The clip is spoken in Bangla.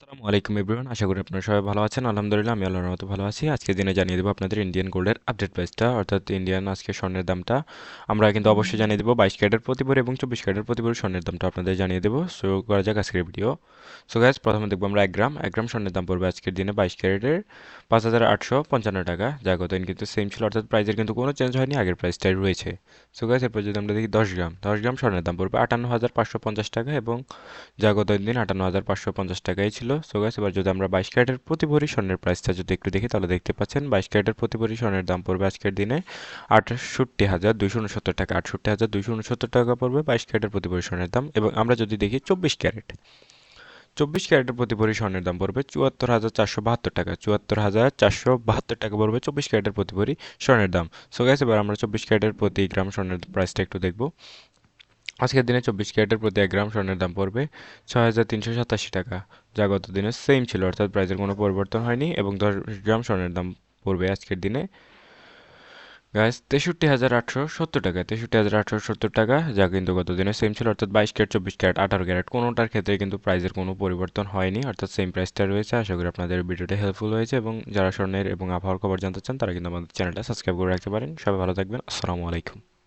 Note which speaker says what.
Speaker 1: আসসালামু আলাইকুম এভরিওয়ান আশা করি আপনারা সবাই ভালো আছেন। আলহামদুলিল্লাহ আমি আল্লাহর মতো ভালো আছি। আজকে দিনে জানিয়ে দেবো আপনাদের ইন্ডিয়ান গোল্ডের আপডেট প্রাইসটা অর্থাৎ ইন্ডিয়ান আজকে স্বর্ণের দামটা আমরা কিন্তু অবশ্যই জানিয়ে দেবো। বাইশ ক্যারেটের প্রতি ভরি এবং চব্বিশ ক্যারেটের প্রতি ভরি স্বর্ণের দামটা আপনাদের জানিয়ে দেবো। সো করা যাক আজকের ভিডিও সো গ্যাস প্রথমে দেখব আমরা এক গ্রাম। এক গ্রাম স্বর্ণের দাম পড়বে আজকের দিনে বাইশ ক্যারেটের পাঁচ হাজার আটশো পঞ্চান্ন টাকা। যা গতদিন কিন্তু সেম ছিল। অর্থাৎ প্রাইসের কিন্তু কোনো চেঞ্জ হয়নি। আগের প্রাইসটাই রয়েছে। সো গ্যাস এরপর যদি আমরা দেখি দশ গ্রাম। দশ গ্রাম স্বর্ণের দাম পড়বে আটান্ন হাজার পাঁচশো পঞ্চাশ টাকা এবং যা গত দিন আটান্ন হাজার পাঁচশো পঞ্চাশ টাকাই ছিল। সো গ্যাস এবার যদি আমরা বাইশ ক্যারেটের প্রতি ভরি স্বর্ণের প্রাইসটা যদি একটু দেখি, তাহলে দেখতে পাচ্ছেন বাইশ ক্যারেটের প্রতি ভরি স্বর্ণের দাম পড়বে আজকের দিনে আটষট্টি হাজার দুইশো উনসত্তর টাকা। আটষট্টি হাজার দুইশো উনসত্তর টাকা পড়বে বাইশ ক্যারেটের প্রতি ভরি স্বর্ণের দাম। এবং আমরা যদি দেখি চব্বিশ ক্যারেট, চব্বিশ ক্যারেটের প্রতি ভরি স্বর্ণের দাম পড়বে চুয়াত্তর হাজার চারশো বাহাত্তর টাকা। চুয়াত্তর হাজার চারশো বাহাত্তর টাকা পড়বে চব্বিশ ক্যারেটের প্রতি ভরি স্বর্ণের দাম। সো গ্যাস এবার আমরা চব্বিশ ক্যারেটের প্রতি গ্রাম স্বর্ণের প্রাইসটা একটু দেখব। আজকের দিনে চব্বিশ ক্যারেটের প্রতি এক গ্রাম স্বর্ণের দাম পড়বে ছয় হাজার তিনশো সাতাশি টাকা। যা গত দিনে সেম ছিল, অর্থাৎ প্রাইসের কোনো পরিবর্তন হয়নি এবং দশ গ্রাম স্বর্ণের দাম পড়বে আজকের দিনে। গাছ তেষট্টি হাজার আটশো সত্তর টাকা, তেষট্টি হাজার আটশো সত্তর টাকা। যা কিন্তু গত দিনে সেম ছিল, অর্থাৎ বাইশ ক্যারেট, চব্বিশ ক্যারেট, আঠারো ক্যারেট, কোনোটার ক্ষেত্রে কিন্তু প্রাইসের কোনো পরিবর্তন হয়নি, অর্থাৎ সেম প্রাইসটা রয়েছে। আশা করি আপনাদের ভিডিওটা হেল্পফুল হয়েছে এবং যারা স্বর্ণের এবং আবহাওয়ার খবর জানতে চান, তারা কিন্তু আমাদের চ্যানেলটা সাবস্ক্রাইব করে রাখতে পারেন। সবাই ভালো থাকবেন, আসসালামু আলাইকুম।